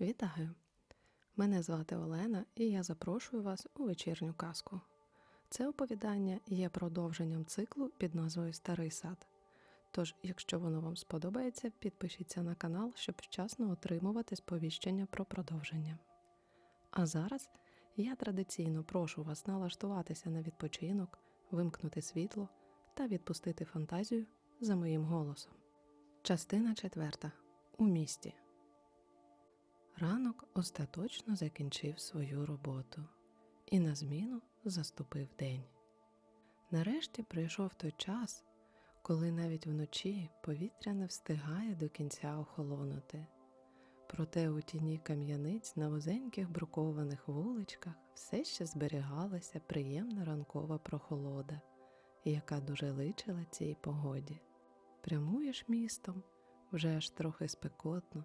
Вітаю! Мене звати Олена і я запрошую вас у вечірню казку. Це оповідання є продовженням циклу під назвою Старий сад. Тож, якщо воно вам сподобається, підпишіться на канал, щоб вчасно отримувати сповіщення про продовження. А зараз я традиційно прошу вас налаштуватися на відпочинок, вимкнути світло та відпустити фантазію за моїм голосом. Частина четверта. У місті. Ранок остаточно закінчив свою роботу, і на зміну заступив день. Нарешті прийшов той час, коли навіть вночі повітря не встигає до кінця охолонути. Проте у тіні кам'яниць на вузеньких брукованих вуличках все ще зберігалася приємна ранкова прохолода, яка дуже личила цій погоді. Прямуєш містом, вже аж трохи спекотно.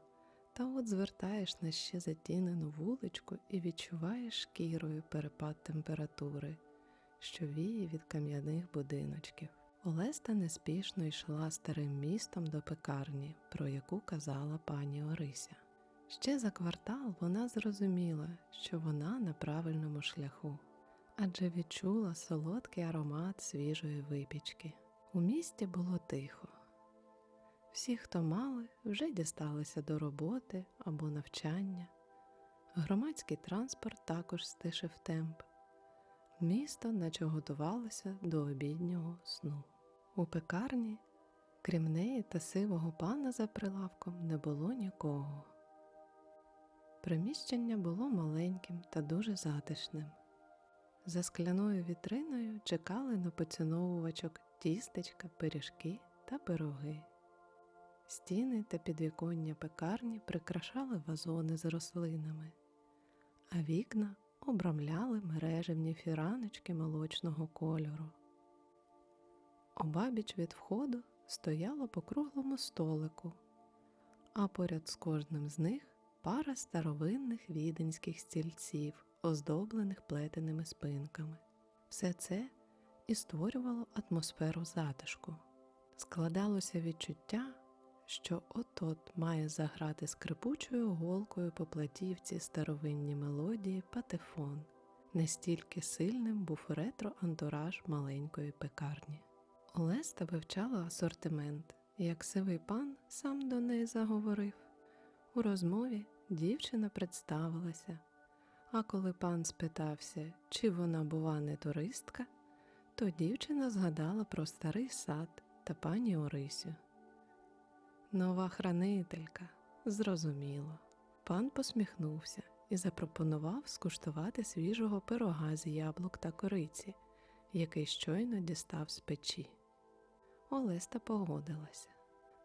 Та от звертаєш на ще затінену вуличку і відчуваєш шкірою перепад температури, що віє від кам'яних будиночків. Олеста неспішно йшла старим містом до пекарні, про яку казала пані Орися. Ще за квартал вона зрозуміла, що вона на правильному шляху, адже відчула солодкий аромат свіжої випічки. У місті було тихо. Всі, хто мали, вже дісталися до роботи або навчання. Громадський транспорт також стишив темп. Місто наче готувалося до обіднього сну. У пекарні, крім неї та сивого пана за прилавком, не було нікого. Приміщення було маленьким та дуже затишним. За скляною вітриною чекали на поціновувачок тістечка, пиріжки та пироги. Стіни та підвіконня пекарні прикрашали вазони з рослинами, а вікна обрамляли мережевні фіраночки молочного кольору. Обабіч від входу стояло по круглому столику, а поряд з кожним з них пара старовинних віденських стільців, оздоблених плетеними спинками. Все це і створювало атмосферу затишку. Складалося відчуття що от-от має заграти скрипучою голкою по платівці старовинні мелодії патефон, настільки сильним був ретро-антураж маленької пекарні. Олеста вивчала асортимент, як сивий пан сам до неї заговорив. У розмові дівчина представилася, а коли пан спитався, чи вона бува не туристка, то дівчина згадала про старий сад та пані Орисю. Нова хранителька, зрозуміло. Пан посміхнувся і запропонував скуштувати свіжого пирога з яблук та кориці, який щойно дістав з печі. Олеста погодилася.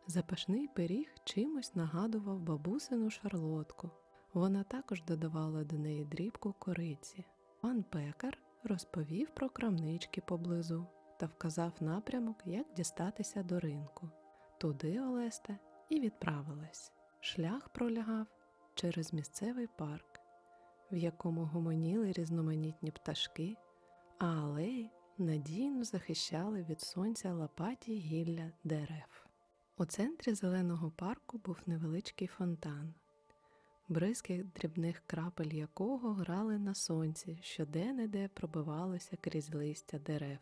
Запашний пиріг чимось нагадував бабусину шарлотку. Вона також додавала до неї дрібку кориці. Пан пекар розповів про крамнички поблизу та вказав напрямок, як дістатися до ринку. Туди Олеста і відправилась. Шлях пролягав через місцевий парк, в якому гомоніли різноманітні пташки, а алеї надійно захищали від сонця лопаті гілля дерев. У центрі зеленого парку був невеличкий фонтан, бризки дрібних крапель якого грали на сонці, що де-не-де пробивалося крізь листя дерев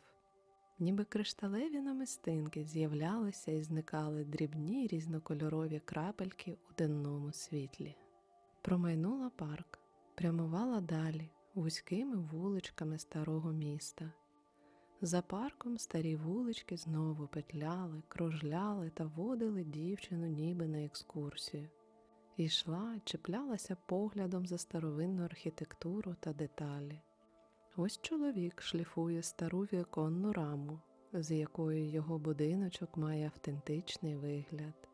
ніби кришталеві намистинки з'являлися і зникали дрібні різнокольорові крапельки у денному світлі. Промайнула парк, прямувала далі вузькими вуличками старого міста. За парком старі вулички знову петляли, кружляли та водили дівчину ніби на екскурсію. Йшла, чіплялася поглядом за старовинну архітектуру та деталі. Ось чоловік шліфує стару віконну раму, з якою його будиночок має автентичний вигляд.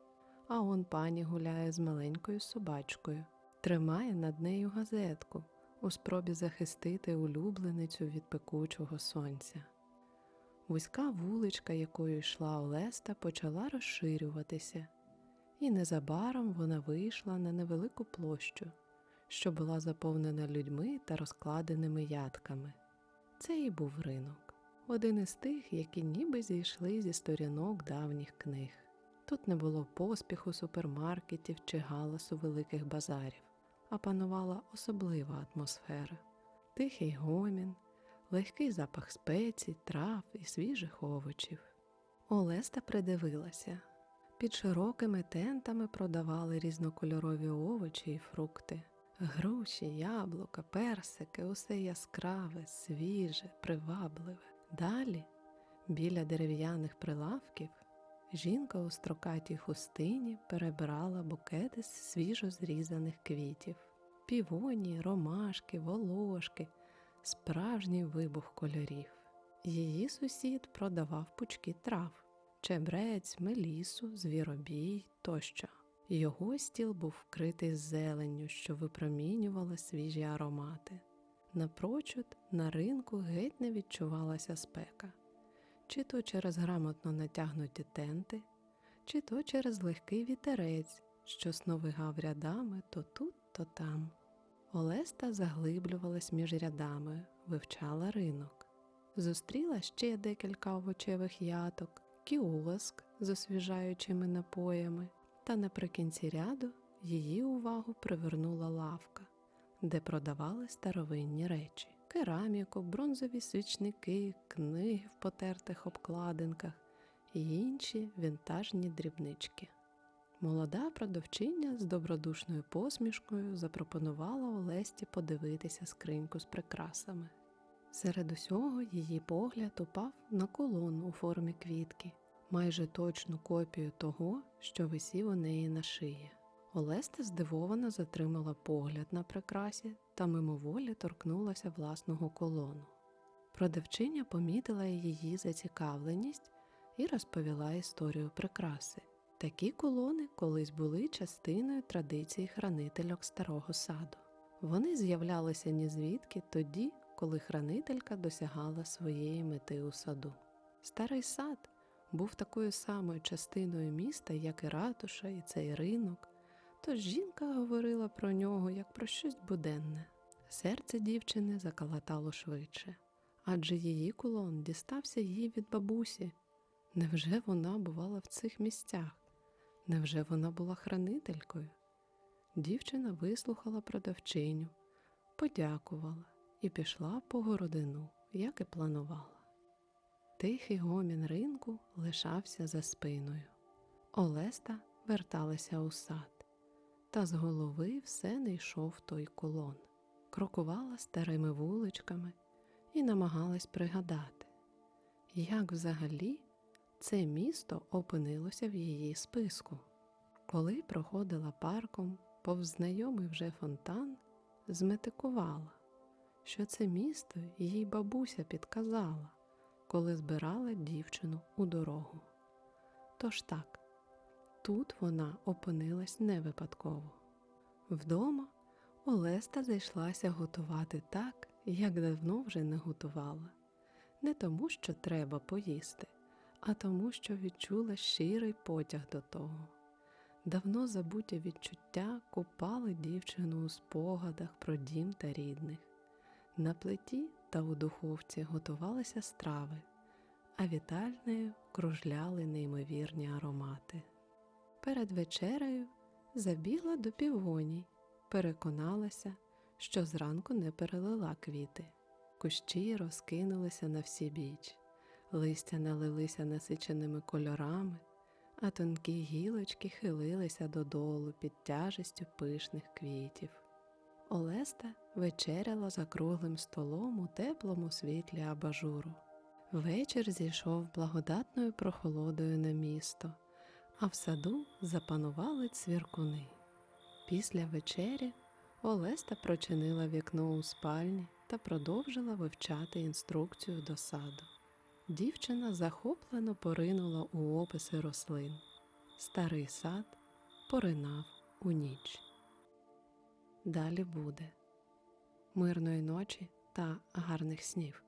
А он пані гуляє з маленькою собачкою, тримає над нею газетку у спробі захистити улюбленицю від пекучого сонця. Вузька вуличка, якою йшла Олеста, почала розширюватися, і незабаром вона вийшла на невелику площу що була заповнена людьми та розкладеними ядками. Це і був ринок, один із тих, які ніби зійшли зі сторінок давніх книг. Тут не було поспіху супермаркетів чи галасу великих базарів, а панувала особлива атмосфера, тихий гомін, легкий запах спецій, трав і свіжих овочів. Олеста придивилася. Під широкими тентами продавали різнокольорові овочі і фрукти. Груші, яблука, персики, усе яскраве, свіже, привабливе. Далі, біля дерев'яних прилавків, жінка у строкатій хустині перебирала букети з свіжо зрізаних квітів, півоні, ромашки, волошки, справжній вибух кольорів. Її сусід продавав пучки трав, чебрець, мелісу, звіробій тощо. Його стіл був вкритий зеленню, що випромінювала свіжі аромати. Напрочуд на ринку геть не відчувалася спека, чи то через грамотно натягнуті тенти, чи то через легкий вітерець, що сновигав рядами то тут, то там. Олеста заглиблювалась між рядами, вивчала ринок. Зустріла ще декілька овочевих яток, кіоск з освіжаючими напоями, та наприкінці ряду її увагу привернула лавка, де продавали старовинні речі, кераміку, бронзові свічники, книги в потертих обкладинках і інші вінтажні дрібнички. Молода продавчиня з добродушною посмішкою запропонувала Олесті подивитися скриньку з прикрасами. Серед усього її погляд упав на колон у формі квітки, майже точну копію того, що висів у неї на шиї. Олеста здивовано затримала погляд на прикрасі та мимоволі торкнулася власного колону. Продавчиня помітила її зацікавленість і розповіла історію прикраси. Такі колони колись були частиною традиції хранительок старого саду. Вони з'являлися нізвідки тоді, коли хранителька досягала своєї мети у саду. Старий сад був такою самою частиною міста, як і ратуша, і цей ринок, тож жінка говорила про нього як про щось буденне. Серце дівчини закалатало швидше, адже її кулон дістався їй від бабусі. Невже вона бувала в цих місцях? Невже вона була хранителькою? Дівчина вислухала продавчиню, подякувала і пішла по городину, як і планувала. Тихий гомін ринку лишався за спиною. Олеста верталася у сад, та з голови все не йшов той колон, крокувала старими вуличками і намагалась пригадати, як взагалі це місто опинилося в її списку. Коли проходила парком повз знайомий вже фонтан, зметикувала, що це місто їй бабуся підказала, коли збирала дівчину у дорогу. Тож так, тут вона опинилась не випадково. Вдома Олеста зайшлася готувати так, як давно вже не готувала, не тому, що треба поїсти, а тому, що відчула щирий потяг до того. Давно забуті відчуття купали дівчину у спогадах про дім та рідних. На плиті та у духовці готувалися страви, а вітальнею кружляли неймовірні аромати. Перед вечерею забігла до півоній, переконалася, що зранку не перелила квіти. Кущі розкинулися на всі біч, листя налилися насиченими кольорами, а тонкі гілочки хилилися додолу під тяжестю пишних квітів. Олеста вечеряла за круглим столом у теплому світлі абажуру. Вечір зійшов благодатною прохолодою на місто, а в саду запанували цвіркуни. Після вечері Олеста прочинила вікно у спальні та продовжила вивчати інструкцію до саду. Дівчина захоплено поринула у описи рослин. Старий сад поринав у ніч. Далі буде мирної ночі та гарних снів.